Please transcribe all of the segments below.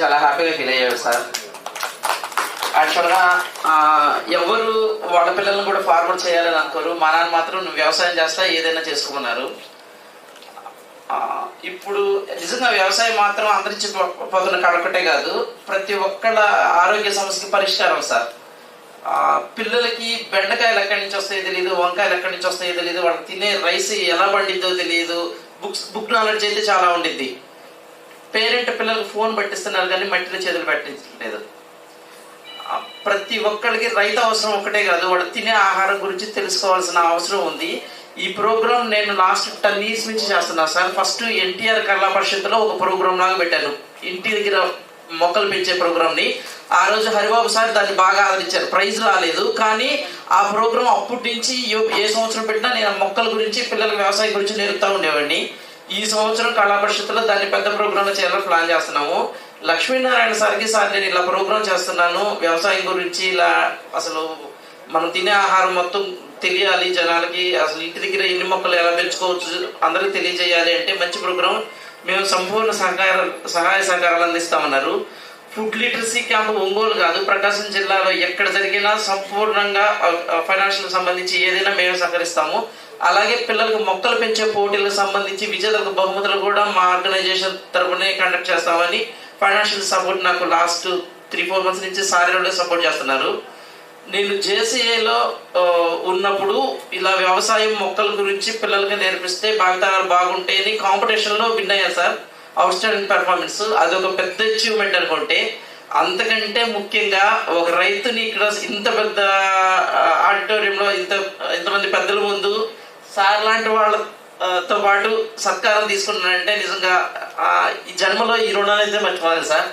చాలా హ్యాపీగా ఫీల్ అయ్యాడు సార్ యాక్చువల్గా ఎవరు వాళ్ళ పిల్లల్ని కూడా ఫార్వర్డ్ చేయాలని అనుకోరు. మా నాన్న మాత్రం నువ్వు వ్యవసాయం చేస్తా ఏదైనా చేసుకున్నారు. ఇప్పుడు నిజంగా వ్యవసాయం మాత్రం అంతరించిపోతున్న కడకటే కాదు. ప్రతి ఒక్కళ్ళ ఆరోగ్య సమస్యకి పరిష్కారం సార్. పిల్లలకి బెండకాయలు ఎక్కడి నుంచి వస్తాయో తెలియదు వంకాయలు ఎక్కడి నుంచి వస్తాయో తెలియదు వాళ్ళు తినే రైస్ ఎలా పండిద్దో తెలియదు బుక్స్ బుక్ నాలెడ్జ్ అయితే చాలా ఉండిద్ది. పేరెంట్ పిల్లలకు ఫోన్ పట్టిస్తున్నారు కానీ మట్టిలో చేతులు పట్టించలేదు ప్రతి ఒక్కరికి రైతు అవసరం ఒకటే కాదు వాళ్ళు తినే ఆహారం గురించి తెలుసుకోవాల్సిన అవసరం ఉంది. ఈ ప్రోగ్రామ్ నేను లాస్ట్ టెన్ ఇయర్స్ నుంచి చేస్తున్నాను సార్. ఫస్ట్ ఎన్టీఆర్ కళా పరిషత్లో ఒక ప్రోగ్రామ్ లాగా పెట్టాను. ఇంటి దగ్గర మొక్కలు పెంచే ప్రోగ్రామ్ని ఆ రోజు హరిబాబు సార్ దాన్ని బాగా ఆదరించారు. ప్రైజ్ రాలేదు కానీ ఆ ప్రోగ్రామ్ అప్పటి నుంచి ఏ- సంవత్సరం పెట్టినా నేను మొక్కల గురించి పిల్లల వ్యవసాయం గురించి నేర్పుతా ఉండేవాడిని. ఈ సంవత్సరం కళా పరిషత్తులో దాన్ని పెద్ద ప్రోగ్రాంలో చేయాలని ప్లాన్ చేస్తున్నాము. లక్ష్మీనారాయణ సార్కి సార్ నేను ఇలా ప్రోగ్రామ్ చేస్తున్నాను. వ్యవసాయం గురించి ఇలా అసలు మనం తినే ఆహారం మొత్తం తెలియాలి జనాలకి. అసలు ఇంటి దగ్గర ఎన్ని మొక్కలు ఎలా పెంచుకోవచ్చు అందరికీ తెలియజేయాలి అంటే మంచి ప్రోగ్రాం. మేము సంపూర్ణ సహకార సహాయ సహకారాలు అందిస్తామన్నారు. ఫుడ్ లిటరసీ క్యాంప్ ఒంగోలు కాదు ప్రకాశం జిల్లాలో ఎక్కడ జరిగినా సంపూర్ణంగా ఫైనాన్షియల్ సంబంధించి ఏదైనా మేము సహకరిస్తాము. అలాగే పిల్లలకు మొక్కలు పెంచే పోటీలకు సంబంధించి విజేతలకు బహుమతులు కూడా మా ఆర్గనైజేషన్ తరఫునే కండక్ట్ చేస్తామని ఫైనాన్షియల్ సపోర్ట్ నాకు లాస్ట్ త్రీ ఫోర్ మంత్స్ నుంచి సారీ సపోర్ట్ చేస్తున్నారు. నేను జేసీఏలో ఉన్నప్పుడు ఇలా వ్యవసాయం మొక్కల గురించి పిల్లలకి నేర్పిస్తే భావితరాలు బాగుంటాయని కాంపిటీషన్లో విన్ అయ్యాను సార్. అవుట్ స్టాండింగ్ పెర్ఫార్మెన్స్ అది ఒక పెద్ద అచీవ్మెంట్ అనుకుంటే అంతకంటే ముఖ్యంగా ఒక రైతుని ఇక్కడ ఇంత పెద్ద ఆడిటోరియంలో ఇంత ఇంతమంది పెద్దల ముందు సార్ లాంటి వాళ్ళతో పాటు సత్కారం తీసుకున్నానంటే నిజంగా ఈ జన్మలో ఈ రుణాన్ని అయితే మర్చిపోలేదు సార్.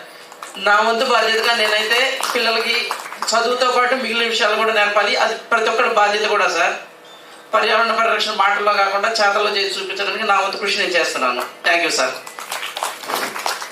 నా వంతు బాధ్యతగా నేనైతే పిల్లలకి చదువుతో పాటు మిగిలిన విషయాలు కూడా నేర్పాలి. అది ప్రతి ఒక్కరి బాధ్యత కూడా సార్. పర్యావరణ పరిరక్షణ మాటల్లో కాకుండా చేతల్లో చేసి చూపించడానికి నా వంతు కృషి నేను చేస్తున్నాను. Thank you sir